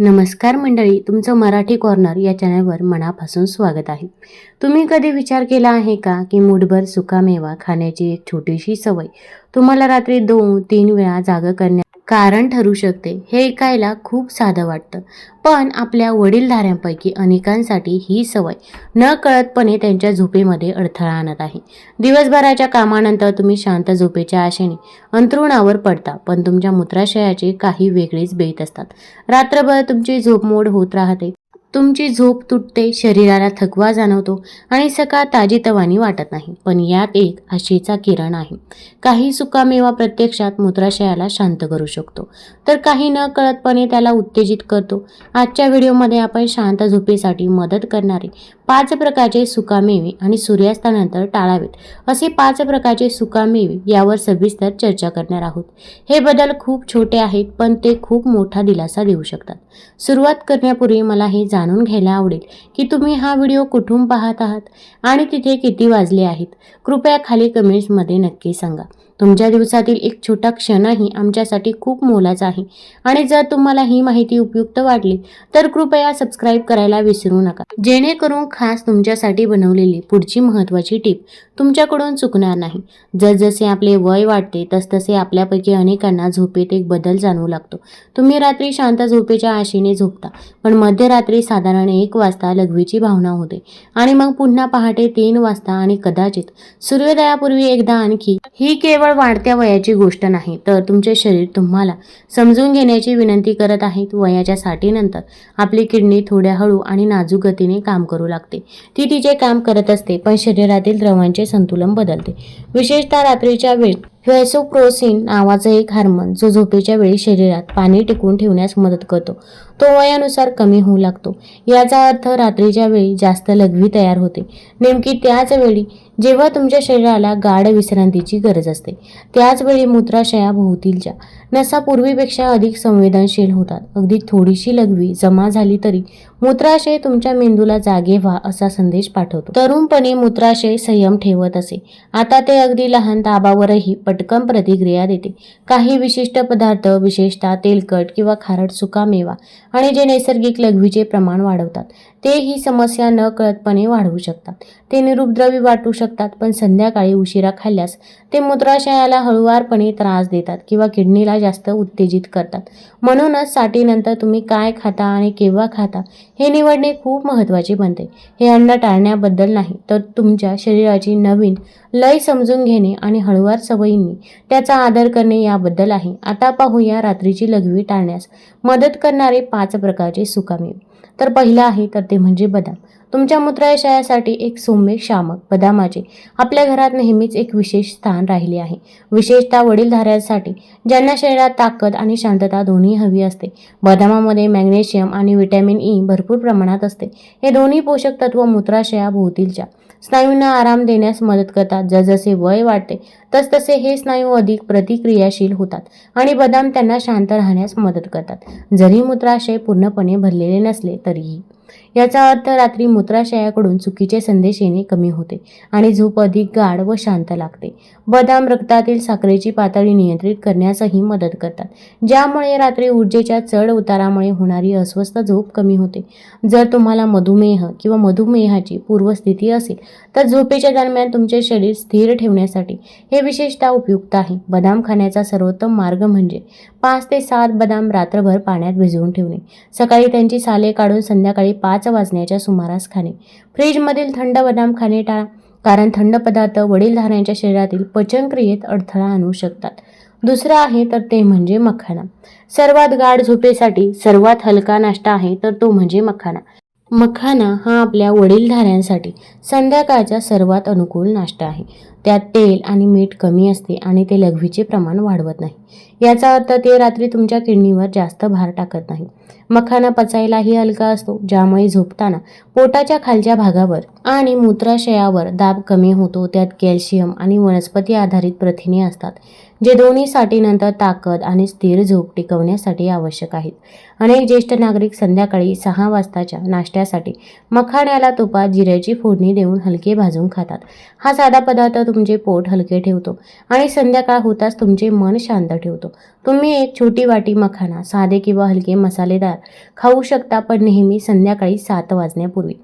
नमस्कार मंडळी तुमचं मराठी कॉर्नर या चॅनलवर मनापासून स्वागत आहे. तुम्ही कधी विचार केला आहे का की मुठभर सुकामेवा खाण्याची एक छोटीशी सवय तुम्हाला रात्री दोन तीन वेळा जागा करण्या कारण ठरू शकते हे ऐकायला खूप साधं वाटतं. पण आपल्या वडीलधाऱ्यांपैकी अनेकांसाठी ही सवय न कळतपणे त्यांच्या झोपेमध्ये अडथळा आणत आहे. दिवसभराच्या कामानंतर तुम्ही शांत झोपेच्या आशेने अंथरुणावर पडता पण तुमच्या मूत्राशयाचे काही वेगळेच बेत असतात. रात्रभर तुमची झोप मोड होत राहते. तुमची झोप तुटते शरीराला थकवा जाणवतो आणि सकाळ ताजीतवानी वाटत नाही. पण यात एक आशेचा किरण आहे. काही सुकामेवा प्रत्यक्षात मूत्राशयाला शांत करू शकतो. तर काही न कळतपणे त्याला उत्तेजित करतो. आजच्या व्हिडिओमध्ये आपण शांत झोपेसाठी मदत करणारे पाच प्रकारचे सुकामेवे आणि सूर्यास्तानंतर टाळावेत. असे पाच प्रकारचे सुकामेवे यावर सविस्तर चर्चा करणार आहोत. हे बदल खूप छोटे आहेत पण ते खूप मोठा दिलासा देऊ शकतात. सुरुवात करण्यापूर्वी मला हे जाणून घ्यायला आवडेल की तुम्ही हा व्हिडिओ कुठून पाहत आहात आणि तिथे किती वाजले आहेत. कृपया खाली कमेंट्समध्ये नक्की सांगा. तुमच्या दिवसातील एक छोटा क्षणही आमच्यासाठी खूप मोलाचा आहे. आणि जर तुम्हाला ही माहिती उपयुक्त वाटली तर कृपया सबस्क्राईब करायला विसरू नका. जेणेकरून खास तुमच्यासाठी बनवलेली पुढची महत्त्वाची टीप तुमच्याकडून चुकणार नाही. जसजसे आपले वय वाढते तसतसे आपल्यापैकी अनेकांना झोपेत एक बदल जाणवू लागतो. तुम्ही रात्री शांत झोपेच्या आशेने झोपता पण मध्यरात्री साधारण एक वाजता लघवीची भावना होते. आणि मग पुन्हा पहाटे तीन वाजता आणि कदाचित सूर्योदयापूर्वी एकदा आणखी. ही केवळ वाढत्या वयाची गोष्ट नाही तर तुमचे शरीर तुम्हाला समजून घेण्याची विनंती करत आहे वयाच्या साठीनंतर आपली किडनी थोड्या हळू आणि नाजूक गतीने काम करू लागते. ती तिचे काम करत असते पण शरीरातील द्रवांचे संतुलन बदलते. विशेषतः रात्रीच्या वेळ व्हॅसोप्रोसिन नावाचं एक हार्मोन जो झोपेच्या वेळी शरीरात पाणी टिकवून ठेवण्यास मदत करतो. तो वयानुसार कमी होऊ लागतो. याचा अर्थ रात्रीच्या वेळी जास्त लघवी तयार होते. नेमकी त्याच वेळी जेव्हा तुमच्या शरीराला गाढ विश्रांतीची गरज असते. त्याच वेळी मूत्राशयाभोवतीलच्या नसा पूर्वीपेक्षा अधिक संवेदनशील होतात. अगदी थोडीशी लघवी जमा झाली तरी मूत्राशय तुमच्या मेंदूला जागे व्हा असा संदेश पाठवतो. तरुणपणी मूत्राशय संयम ठेवत असे. आता ते अगदी लहान दाबावरही पटकन प्रतिक्रिया देते. काही विशिष्ट पदार्थ विशेषतः तेलकट किंवा खारट सुकामेवा आणि जे नैसर्गिक लघवीचे प्रमाण वाढवतात ते ही समस्या न कळतपणे वाढवू शकतात. ते निरुपद्रवी वाटू शकतात पण संध्याकाळी उशिरा खाल्ल्यास ते मूत्राशयाला हळुवारपणे त्रास देतात किंवा किडनीला जास्त उत्तेजित करतात. म्हणूनच साठीनंतर तुम्ही काय खाता आणि केव्हा खाता हे निवडणे खूप महत्त्वाचे बनते. हे अन्न टाळण्याबद्दल नाही तर तुमच्या शरीराची नवीन लय समजून घेणे आणि हळुवार सवयींनी त्याचा आदर करणे याबद्दल आहे. आता पाहूया रात्रीची लघवी टाळण्यास. मदत करणारे पाच प्रकारचे सुकामेव. तर पहिलं आहे तर ते म्हणजे बदाम. तुमच्या मूत्राशयासाठी एक सौम्य शामक बदामाचे. आपल्या घरात नेहमीच एक विशेष स्थान राहिले आहे. विशेषतः वडीलधाऱ्यांसाठी ज्यांना शरीरात ताकद आणि शांतता दोन्ही हवी असते. बदामामध्ये मॅग्नेशियम आणि व्हिटॅमिन ई भरपूर प्रमाणात असते. हे दोन्ही पोषक तत्व मूत्राशयाभोवतीलच्या स्नायूंना आराम देण्यास मदत करतात. जसजसे वय वाढते तसतसे हे स्नायू अधिक प्रतिक्रियाशील होतात आणि बदाम त्यांना शांत राहण्यास मदत करतात. जरी मूत्राशय पूर्णपणे भरलेले नसले तरीही. याचा अर्थ रात्री मूत्राशयाकडून चुकीचे संदेश येणे कमी होते आणि झोप अधिक गाढ व शांत लागते. बदाम रक्तातील साखरेची पातळी नियंत्रित करण्यासही मदत करतात. ज्यामुळे रात्री ऊर्जेच्या चढ उतारामुळे होणारी अस्वस्थ झोप कमी होते. जर तुम्हाला मधुमेह किंवा मधुमेहाची पूर्वस्थिती असेल तर झोपेच्या दरम्यान तुमचे शरीर स्थिर ठेवण्यासाठी हे विशेषतः उपयुक्त आहे. बदाम खाण्याचा सर्वोत्तम मार्ग म्हणजे पाच ते सात बदाम रात्रभर पाण्यात भिजवून ठेवणे. सकाळी त्यांची साले काढून संध्याकाळी पाच वाजण्याच्या सुमारास खाणे. फ्रीजमधील थंड बदाम खाणे टाळा कारण थंड पदार्थ वडीलधाऱ्यांच्या शरीरातील पचनक्रियेत अडथळा आणू शकतात. दुसरं आहे तर ते म्हणजे मखाना सर्वात गाढ झोपेसाठी सर्वात हलका नाश्ता आहे तर तो म्हणजे मखाना मखाना हा आपल्या वडीलधाऱ्यांसाठी संध्याकाळचा सर्वात अनुकूल नाश्ता आहे. त्यात तेल आणि मीठ कमी असते आणि ते लघवीचे प्रमाण वाढवत नाही. याचा अर्थ ते रात्री तुमच्या किडनीवर जास्त भार टाकत नाही. मखाना पचायलाही हलका असतो ज्यामुळे झोपताना पोटाच्या खालच्या भागावर आणि मूत्राशयावर दाब कमी होतो. त्यात कॅल्शियम आणि वनस्पती आधारित प्रथिने असतात जे दोन्ही साठीनंतर ताकद आणि स्थिर झोप टिकवण्यासाठी आवश्यक आहेत. अनेक ज्येष्ठ नागरिक संध्याकाळी सहा वाजताच्या नाश्त्यासाठी मखाण्याला तुपात जिऱ्याची फोडणी देऊन हलके भाजून खातात. हा साधा पदार्थ तुमचे पोट हलके ठेवतो आणि संध्याकाळ होताच तुमचे मन शांत ठेवतो. तुम्ही एक छोटी वाटी मखाना साधे किंवा हलके मसालेदार खाऊ शकता पण नेहमी संध्याकाळी सात वाजण्यापूर्वी.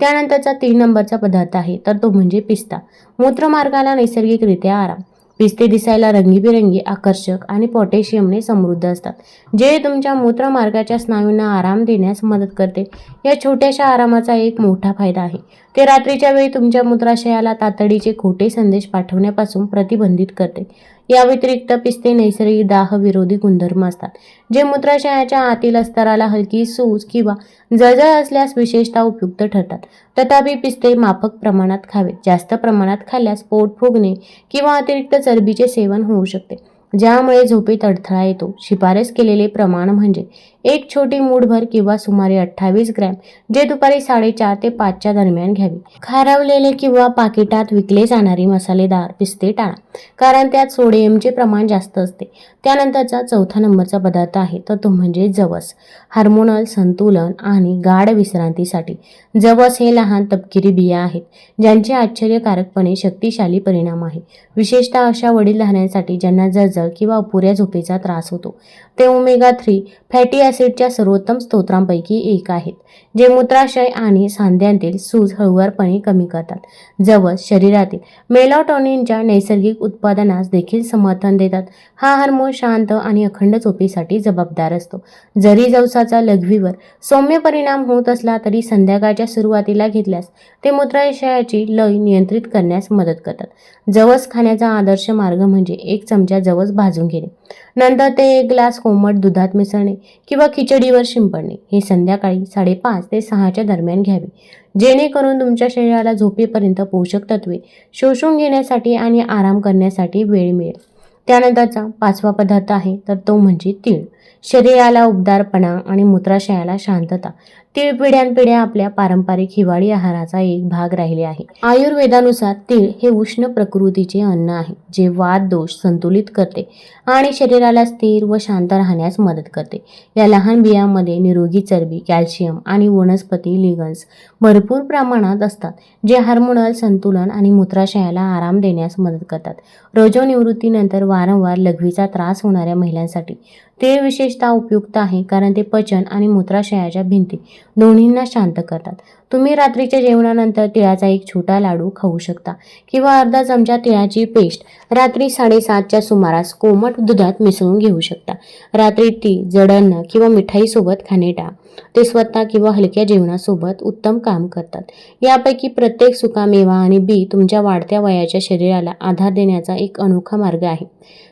त्यानंतरचा तीन नंबरचा पदार्थ आहे तर तो म्हणजे पिस्ता. मूत्रमार्गाला नैसर्गिकरित्या आराम. पिस्ते दिसायला रंगीबेरंगी आकर्षक आणि पोटॅशियमने समृद्ध असतात जे तुमच्या मूत्रमार्गाच्या स्नायूंना आराम देण्यास मदत करते. या छोट्याशा आरामाचा एक मोठा फायदा आहे. ते रात्रीच्या वेळी तुमच्या मूत्राशयाला तातडीचे खोटे संदेश पाठवण्यापासून प्रतिबंधित करते. या व्यतिरिक्त पिस्ते नैसर्गिक दाह विरोधी गुणधर्म असतात जे मूत्राशयाच्या आतील स्तराला हलकी सूज किंवा जळजळ असल्यास विशेषतः उपयुक्त ठरतात. तथापि पिस्ते माफक प्रमाणात खावे जास्त प्रमाणात खाल्ल्यास पोट फुगणे किंवा अतिरिक्त चरबीचे सेवन होऊ शकते ज्यामुळे झोपेत अडथळा येतो. शिफारस केलेले प्रमाण म्हणजे एक छोटी मूठभर किंवा सुमारे अठ्ठावीस ग्रॅम जे दुपारी साडेचार ते पाचच्या दरम्यान घ्यावी. खारवलेले किंवा पाकिटात विकले जाणारे मसालेदार पिस्ते टाळा कारण त्यात सोडियमचे प्रमाण जास्त असते. त्यानंतरचा चौथा नंबरचा पदार्थ आहे तर तो म्हणजे जवस. हार्मोनल संतुलन आणि गाढ विश्रांतीसाठी जवस हे लहान तपकिरी बिया आहेत ज्यांचे आश्चर्यकारकपणे शक्तिशाली परिणाम आहे. विशेषतः अशा वडीलधाऱ्यांसाठी ज्यांना जळजळ किंवा अपुऱ्या झोपेचा त्रास होतो. ते ओमेगा थ्री फॅटी ॲसिडच्या सर्वोत्तम स्तोत्रांपैकी एक आहेत जे मूत्राशय आणि सांध्यांतील सूज हळूवारपणे कमी करतात. जवस शरीरातील मेलॉटॉनिनच्या नैसर्गिक उत्पादनास देखील समर्थन देतात. हा हार्मोन शांत आणि अखंड झोपेसाठी जबाबदार असतो. जरी जवसाचा लघवीवर सौम्य परिणाम होत असला तरी संध्याकाळच्या सुरुवातीला घेतल्यास ते मूत्राशयाची लय नियंत्रित करण्यास मदत करतात. जवस खाण्याचा आदर्श मार्ग म्हणजे एक चमचा जवस भाजून घेणे. नंतर ते एक ग्लास कोमट दुधात मिसळणे किंवा खिचडीवर शिंपडणे. हे संध्याकाळी साडेपाच ते सहाच्या दरम्यान घ्यावे. जेणेकरून तुमच्या शरीराला झोपेपर्यंत पोषक तत्वे शोषून घेण्यासाठी आणि आराम करण्यासाठी वेळ मिळेल. त्यानंतरचा पाचवा पदार्थ आहे तर तो म्हणजे तीळ. शरीराला उबदारपणा आणि मूत्राशयाला शांतता. तीळ पिढ्यानपिढ्या आपल्या पारंपरिक हिवाळी आहाराचा एक भाग राहिले आहे. आयुर्वेदानुसार तीळ हे उष्ण प्रकृतीचे अन्न आहे जे वाद दोष संतुलित करते आणि शरीराला स्थिर व शांत राहण्यास मदत करते. या लहान बियांमध्ये निरोगी चरबी कॅल्शियम आणि वनस्पती लिगन्स भरपूर प्रमाणात असतात जे हार्मोनल संतुलन आणि मूत्राशयाला आराम देण्यास मदत करतात. रजोनिवृत्तीनंतर वारंवार लघवीचा त्रास होणाऱ्या महिलांसाठी तीळ विशेषतः उपयुक्त आहे कारण ते पचन आणि मूत्राशयाच्या भिंती दोन्हींना शांत करतात. तुम्ही रात्रीच्या जेवणानंतर तिळाचा एक छोटा लाडू खाऊ शकता किंवा अर्धा चमचा तिळाची पेस्ट रात्री साडेसातच्या सुमारास कोमट दुधात मिसळून घेऊ शकता. रात्री ती जडन्न किंवा मिठाईसोबत खाणे टाळा. ते स्वतः किंवा हलक्या जेवणासोबत उत्तम काम करतात. यापैकी प्रत्येक सुकामेवा आणि बी तुमच्या वाढत्या वयाच्या शरीराला आधार देण्याचा एक अनोखा मार्ग आहे.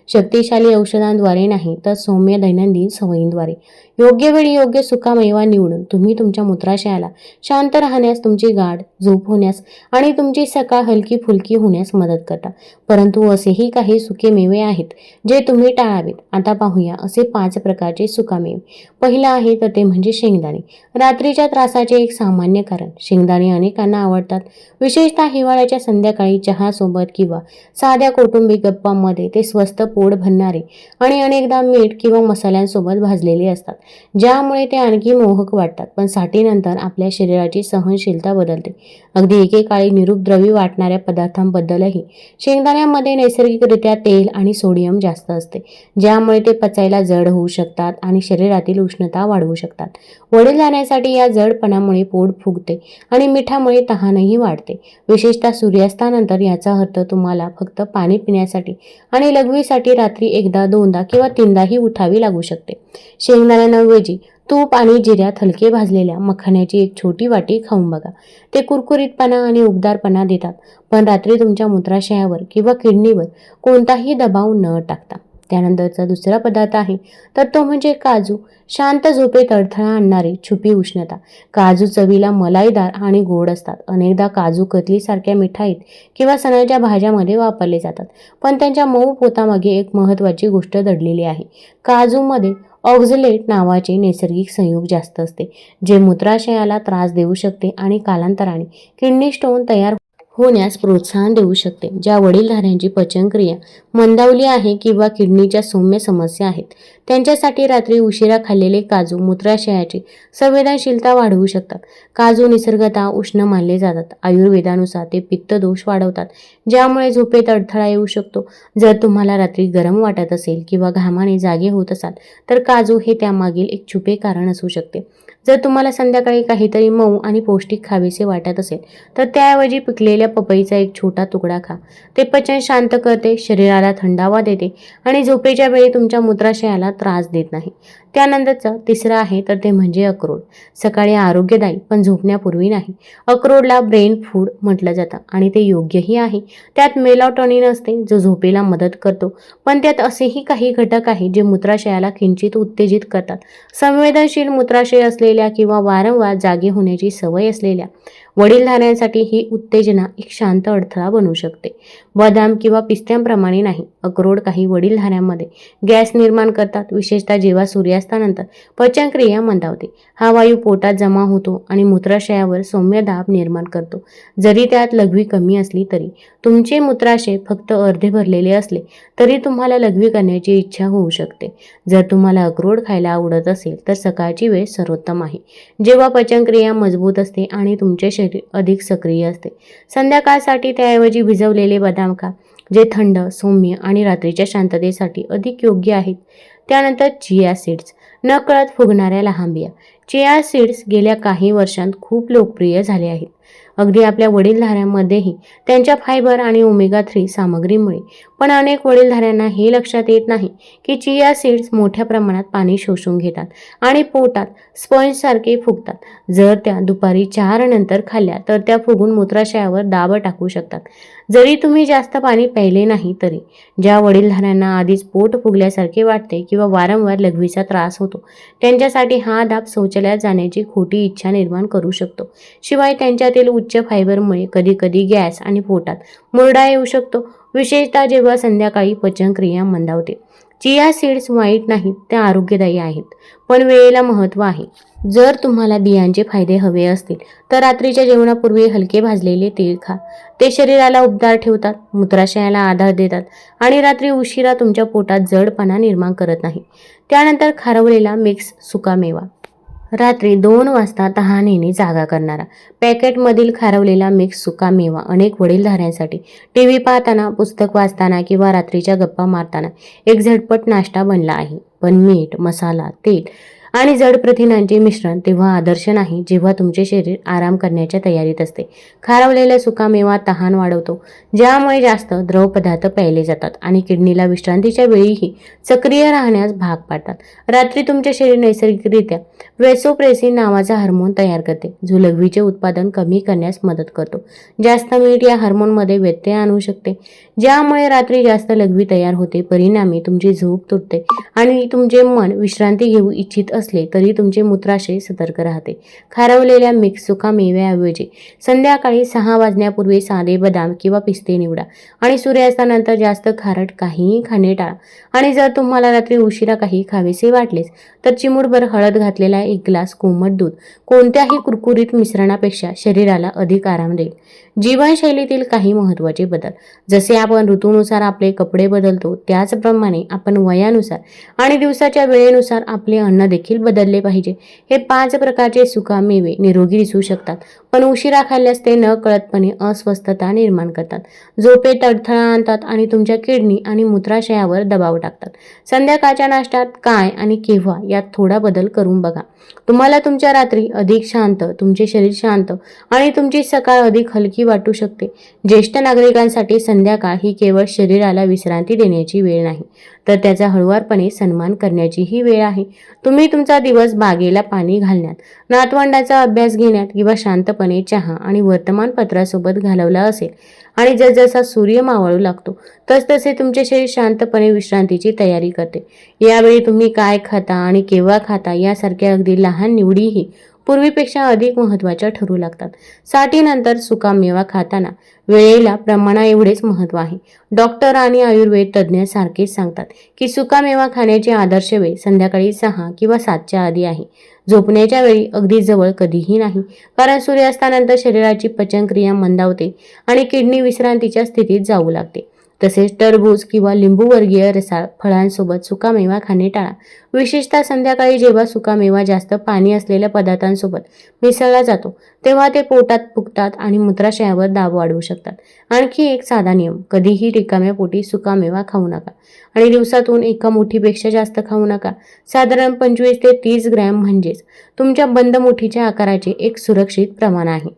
शक्तिशाली औषधांद्वारे नाही तर सौम्य दैनंदिन सवयींद्वारे. योग्य वेळी योग्य सुकामेवा निवडून तुम्ही तुमच्या मूत्राशयाला शांत राहण्यास तुमची गाढ झोप होण्यास आणि तुमची सकाळ हलकी फुलकी होण्यास मदत करतात. परंतु असेही काही सुके मेवे आहेत जे तुम्ही टाळावेत. आता पाहूया असे पाच प्रकारचे सुकामेवे. पहिलं आहे तर ते म्हणजे शेंगदाणे. रात्रीच्या त्रासाचे एक सामान्य कारण. शेंगदाणे अनेकांना आवडतात. विशेषतः हिवाळ्याच्या संध्याकाळी चहासोबत किंवा साध्या कौटुंबिक गप्पांमध्ये ते स्वस्त पोट भरणारे आणि अनेकदा मीठ किंवा मसाल्यांसोबत भाजलेले असतात. ज्यामुळे ते आणखी मोहक वाटतात. पण साठीनंतर आपल्या शरीराची सहनशीलता बदलते. अगदी एकेकाळी निरुपद्रवी वाटणाऱ्या पदार्थांबद्दलही शेंगदाण्यामध्ये नैसर्गिकरित्या तेल आणि सोडियम जास्त असते ज्यामुळे ते पचायला जड होऊ शकतात आणि शरीरातील उष्णता वाढवू शकतात. वडील जाण्यासाठी या जडपणामुळे पोट फुगते आणि मिठामुळे तहानही वाढते. विशेषतः सूर्यास्तानंतर याचा अर्थ तुम्हाला फक्त पाणी पिण्यासाठी आणि लघवीसाठी रात्री एकदा दोनदा किंवा तीनदाही उठावी लागू शकते. शेंगदाण्याऐवजी तूप आणि जिऱ्यात हलके भाजलेल्या मखाण्याची एक छोटी वाटी खाऊन बघा. ते कुरकुरीतपणा आणि उबदारपणा देतात पण रात्री तुमच्या मूत्राशयावर किंवा किडनीवर कोणताही दबाव न टाकता. त्यानंतरचा दुसरा पदार्थ आहे तर तो म्हणजे काजू. शांत झोपेत अडथळा आणणारी छुपी उष्णता. काजू चवीला मलाईदार आणि गोड असतात. अनेकदा काजू कतलीसारख्या मिठाईत किंवा सणाच्या भाज्यामध्ये वापरले जातात. पण त्यांच्या मऊ पोतामागे एक महत्त्वाची गोष्ट दडलेली आहे. काजूमध्ये ऑक्झलेट नावाचे नैसर्गिक संयोग जास्त असते जे मूत्राशयाला त्रास देऊ शकते आणि कालांतराने किडनी स्टोन तयार होण्यास प्रोत्साहन देऊ शकते ज्या वडीलधाऱ्यांची पचनक्रिया मंदावली आहे किंवा किडनीच्या सौम्य समस्या आहेत. त्यांच्यासाठी रात्री उशिरा खाल्लेले काजू मूत्राशयाची संवेदनशीलता वाढवू शकतात. काजू निसर्गता उष्ण मानले जातात. आयुर्वेदानुसार ते पित्त दोष वाढवतात ज्यामुळे झोपेत अडथळा येऊ शकतो. जर तुम्हाला रात्री गरम वाटत असेल किंवा घामाने जागे होत असाल तर काजू हे त्यामागील एक छुपे कारण असू शकते. जर तुम्हाला संध्याकाळी काहीतरी मऊ आणि पौष्टिक खावेसे वाटत असेल तर त्याऐवजी पिकलेल्या पपईचा एक छोटा तुकडा खा. ते पचन शांत करते शरीराला थंडावा देते आणि झोपेच्या वेळी तुमच्या मूत्राशयाला त्रास देत नाही. त्यानंतरचं तिसरं आहे तर ते म्हणजे अक्रोड. सकाळी आरोग्यदायी पण झोपण्यापूर्वी नाही. अक्रोडला ब्रेन फूड म्हटलं जातं आणि ते योग्यही आहे. त्यात मेलाटॉनिन असते जो झोपेला मदत करतो. पण त्यात असेही काही घटक आहे जे मूत्राशयाला किंचित उत्तेजित करतात. संवेदनशील मूत्राशय असलेल्या किंवा वारंवार जागे होण्याची सवय असलेल्या वडीलधाऱ्यांसाठी ही उत्तेजना एक शांत अडथळा बनू शकते. बदाम किंवा पिस्त्यांप्रमाणे नाही अक्रोड काही वडीलधाऱ्यांमध्ये गॅस निर्माण करतात विशेषतः जेव्हा सूर्यास्तानंतर पचनक्रिया मंदावते. हा वायू पोटात जमा होतो आणि मूत्राशयावर सौम्य दाब निर्माण करतो. जरी त्यात लघवी कमी असली तरी तुमचे मूत्राशय फक्त अर्धे भरलेले असले तरी तुम्हाला लघवी करण्याची इच्छा होऊ शकते. जर तुम्हाला अक्रोड खायला आवडत असेल तर सकाळची वेळ सर्वोत्तम आहे. जेव्हा पचनक्रिया मजबूत असते आणि तुमचे शरीर अधिक सक्रिय असते. संध्याकाळसाठी त्याऐवजी भिजवलेले बदाम खा जे थंड सौम्य आणि रात्रीच्या शांततेसाठी अधिक योग्य आहेत. त्यानंतर चिया सीड्स. नकळत फुगणाऱ्या लहान बिया चिया सीड्स गेल्या काही वर्षांत खूप लोकप्रिय झाले आहेत. अगदी आपल्या वडीलधाऱ्यांमध्येही त्यांच्या फायबर आणि ओमेगा थ्री सामग्रीमुळे पण अनेक वडीलधाऱ्यांना हे लक्षात येत नाही की चिया सीड्स मोठ्या प्रमाणात पाणी शोषून घेतात आणि पोटात स्पंजसारखे फुगतात. जर त्या दुपारी चार नंतर खाल्ल्या तर त्या फुगून मूत्राशयावर दाब टाकू शकतात. जरी तुम्ही जास्त पाणी प्यायले नाही तरी. ज्या वडीलधाऱ्यांना आधीच पोट फुगल्यासारखे वाटते किंवा वारंवार लघवीचा त्रास होतो त्यांच्यासाठी हा दाब शौचालयात जाण्याची खोटी इच्छा निर्माण करू शकतो. शिवाय त्यांच्यातील उच्च फायबरमुळे कधीकधी गॅस आणि पोटात मुरडा येऊ शकतो. विशेषतः जेव्हा संध्याकाळी पचनक्रिया मंदावते. चिया सीड्स वाईट नाहीत त्या आरोग्यदायी आहेत. पण वेळेला महत्त्व आहे. जर तुम्हाला बियांचे फायदे हवे असतील तर रात्रीच्या जेवणापूर्वी हलके भाजलेले तेल खा. ते शरीराला उबदार ठेवतात मूत्राशयाला आधार देतात आणि रात्री उशिरा तुमच्या पोटात जडपणा निर्माण करत नाही. त्यानंतर खारवलेला मिक्स सुकामेवा. रात्री दोन वाजता तहानेने जागा करणारा. पॅकेटमधील खारवलेला मिक्स सुका मेवा अनेक वडीलधाऱ्यांसाठी. टी व्ही पाहताना पुस्तक वाचताना किंवा रात्रीच्या गप्पा मारताना एक झटपट नाश्ता बनला आहे. पण मीठ मसाला तेल आणि जड प्रथिनांचे मिश्रण तेव्हा आदर्श नाही जेव्हा तुमचे शरीर आराम करण्याच्या तयारीत असते. खारवलेला सुकामेवा तहान वाढवतो ज्यामुळे जास्त द्रव पदार्थ प्यायले जातात आणि किडनीला विश्रांतीच्या वेळीही सक्रिय राहण्यास भाग पाडतात. रात्री तुमचे शरीर नैसर्गिकरित्या वेसोप्रेसिन नावाचा हार्मोन तयार करते जो लघवीचे उत्पादन कमी करण्यास मदत करतो. जास्त मीठ या हार्मोनमध्ये व्यत्यय आणू शकते ज्यामुळे रात्री जास्त लघवी तयार होते परिणामी तुमची झोप तुटते आणि तुमचे मन विश्रांती घेऊ इच्छित असले तरी तुमचे मूत्राशय सतर्क राहते. खारवलेल्या मिक्स सुका मेव्याऐवजी संध्याकाळी सहा वाजण्यापूर्वी साधे बदाम किंवा पिस्ते निवडा आणि सूर्यास्तानंतर जास्त खारट काहीही खाणे टाळा. आणि जर तुम्हाला रात्री उशिरा काही खावेसे वाटलेच तर चिमूटभर हळद घातलेला एक ग्लास कोमट दूध कोणत्याही कुरकुरीत मिश्रणापेक्षा शरीराला अधिक आराम देईल. जीवनशैलीतील काही महत्त्वाचे बदल. जसे आपण ऋतूनुसार आपले कपडे बदलतो त्याचप्रमाणे आपण वयानुसार आणि दिवसाच्या वेळेनुसार आपले अन्न देखील बदलले पाहिजे. हे पाच प्रकारचे सुकामेवे निरोगी दिसू शकतात. पण उशिरा खाल्ल्यास ते न कळतपणे अस्वस्थता निर्माण करतात. झोपेत अडथळा आणतात आणि तुमच्या किडनी आणि मूत्राशयावर दबाव टाकतात. संध्याकाळच्या नाश्त्यात काय आणि केव्हा यात थोडा बदल करून बघा. तुम्हाला तुमच्या रात्री अधिक शांत तुमचे शरीर शांत आणि तुमची सकाळ अधिक हलकी वाटू शकते. ज्येष्ठ नागरिकांसाठी संध्याकाळ ही केवळ शरीराला विश्रांती देण्याची वेळ नाही तर त्याचा हळुवारपणे सन्मान करण्याचीही वेळ आहे. तुम्ही तुमचा दिवस बागेला पाणी घालण्यात नातवंडाचा अभ्यास घेण्यात किंवा शांतपणे चहा आणि वर्तमानपत्रासोबत घालवला असेल आणि जसजसा सूर्य मावळू लागतो तसतसे तुमचे शरीर शांतपणे विश्रांतीची तयारी करते. यावेळी तुम्ही काय खाता आणि केव्हा खाता यासारख्या अगदी लहान निवडीही पूर्वीपेक्षा अधिक महत्त्वाच्या ठरू लागतात. साठीनंतर सुकामेवा खाताना वेळेला प्रमाणा एवढेच महत्त्व आहे. डॉक्टर आणि आयुर्वेद तज्ज्ञ सारखेच सांगतात की सुकामेवा खाण्याची आदर्श वेळ संध्याकाळी सहा किंवा सातच्या आधी आहे. झोपण्याच्या वेळी अगदी जवळ कधीही नाही. कारण सूर्यास्तानंतर शरीराची पचनक्रिया मंदावते आणि किडनी विश्रांतीच्या स्थितीत जाऊ लागते. तसेच टरबूज किंवा लिंबूवर्गीय रसाळ फळांसोबत सुकामेवा खाणे टाळा. विशेषतः संध्याकाळी जेव्हा सुकामेवा जास्त पाणी असलेल्या पदार्थांसोबत मिसळला जातो तेव्हा ते पोटात फुगतात आणि मूत्राशयावर दाब वाढवू शकतात. आणखी एक साधा नियम कधीही रिकाम्या पोटी सुकामेवा खाऊ नका आणि दिवसातून एका मुठीपेक्षा जास्त खाऊ नका. साधारण पंचवीस ते तीस ग्रॅम म्हणजेच तुमच्या बंद मुठीच्या आकाराचे एक सुरक्षित प्रमाण आहे.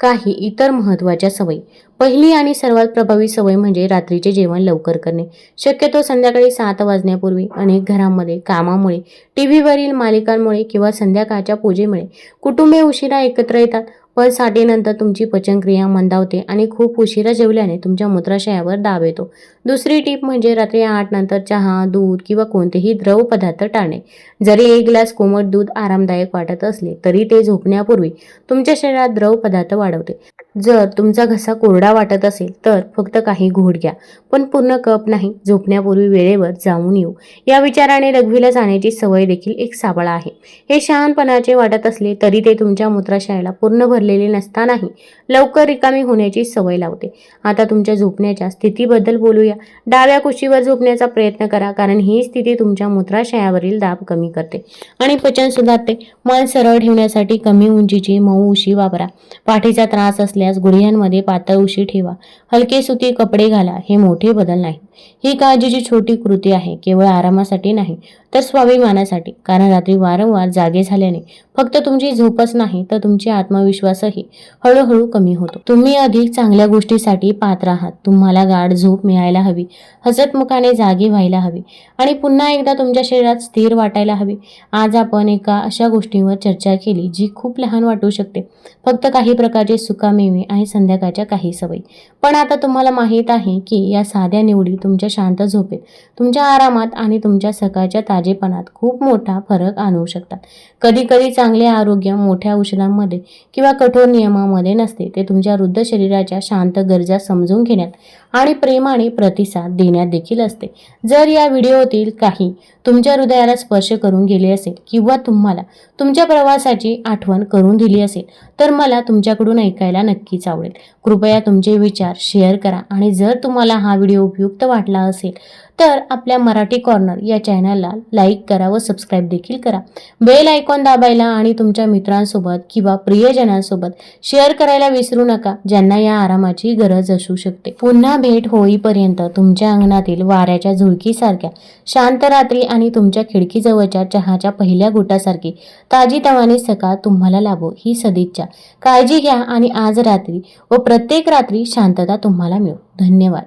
काही इतर महत्त्वाच्या सवयी. पहिली आणि सर्वात प्रभावी सवय म्हणजे रात्रीचे जेवण लवकर करणे. शक्यतो संध्याकाळी सात वाजण्यापूर्वी अनेक घरांमध्ये कामामुळे टी व्हीवरील मालिकांमुळे किंवा संध्याकाळच्या पूजेमुळे कुटुंबे उशिरा एकत्र येतात. पण साठीनंतर तुमची पचनक्रिया मंदावते आणि खूप उशिरा जेवल्याने तुमच्या मूत्राशयावर दाब येतो. दुसरी टीप म्हणजे रात्री आठ नंतर चहा दूध किंवा कोणतेही द्रव पदार्थ टाळणे. जरी एक ग्लास कोमट दूध आरामदायक वाटत असले तरी ते झोपण्यापूर्वी तुमच्या शरीरात द्रव पदार्थ वाढवते. जर तुमचा घसा कोरडा वाटत असेल तर फक्त काही घोट घ्या. पण पूर्ण कप नाही झोपण्यापूर्वी वेळेवर जाऊन येऊ. या विचाराने लघवीला जाण्याची सवय देखील एक साबळा आहे. हे शहाणपणाचे वाटत असले तरी ते तुमच्या मूत्राशयाला पूर्ण भरलेली नसतानाही लवकर रिकामी होण्याची सवय लावते. आता तुमच्या झोपण्याच्या स्थितीबद्दल बोलूया. डाव्या कुशीवर झोपण्याचा प्रयत्न करा कारण ही स्थिती तुमच्या मूत्राशयावरील दाब कमी करते आणि पचन सुधारते. मन सरळ ठेवण्यासाठी कमी उंचीची मऊ उशी वापरा. पाठीचा त्रास असल्यास गुडघ्यांमध्ये पातळ उशी ठेवा. हलके सुती कपडे घाला. हे मोठे बदल नाही. ही काळजीची छोटी कृती आहे केवळ आरामासाठी नाही तर स्वाभिमानासाठी. कारण रात्री वारंवार जागे झाल्याने फक्त तुमची झोपच नाही तर तुमची आत्मविश्वासही हळूहळू कमी होतो. तुम्ही अधिक चांगल्या गोष्टीसाठी पात्र आहात. तुम्हाला गाढ झोप मिळायला हवी हसतमुखाने जागी व्हायला हवी आणि पुन्हा एकदा तुमच्या शरीरात स्थिर वाटायला हवी. आज आपण एका अशा गोष्टीवर चर्चा केली जी खूप लहान वाटू शकते. फक्त काही प्रकारचे सुकामेवे आणि संध्याकाळच्या काही सवयी. पण आता तुम्हाला माहीत आहे की या साध्या निवडी तुमच्या शांत झोपेत तुमच्या आरामात आणि तुमच्या सकाळच्या ताजेपणात खूप मोठा फरक आणू शकतात. कधीकधी चांगले आरोग्य मोठ्या औषधांमध्ये किंवा कठोर नियमामध्ये नसते ते तुमच्या वृद्ध शरीराच्या शांत गरजा समजून घेण्यात आणि प्रेमाने प्रतिसाद देण्यात देखील असते. जर या व्हिडिओतील काही तुमच्या हृदयाला स्पर्श करून गेले असेल किंवा तुम्हाला तुमच्या प्रवासाची आठवण करून दिली असेल तर मला तुमच्याकडून ऐकायला नक्कीच आवडेल. कृपया तुमचे विचार शेअर करा आणि जर तुम्हाला हा व्हिडिओ उपयुक्त वाटला असेल तर आपल्या मराठी कॉर्नर या चॅनलला लाईक करा व सबस्क्राईब देखील करा. बेल आयकॉन दाबायला आणि तुमच्या मित्रांसोबत किंवा प्रियजनांसोबत शेअर करायला विसरू नका ज्यांना या आरामाची गरज असू शकते. पुन्हा भेट होईपर्यंत तुमच्या अंगणातील वाऱ्याच्या झुळकीसारख्या शांत रात्री आणि तुमच्या खिडकीजवळच्या चहाच्या पहिल्या गुटासारखी ताजी तवानी सकाळ तुम्हाला लाभो ही सदिच्छा. काळजी घ्या आणि आज रात्री व प्रत्येक रात्री शांतता तुम्हाला मिळो. धन्यवाद.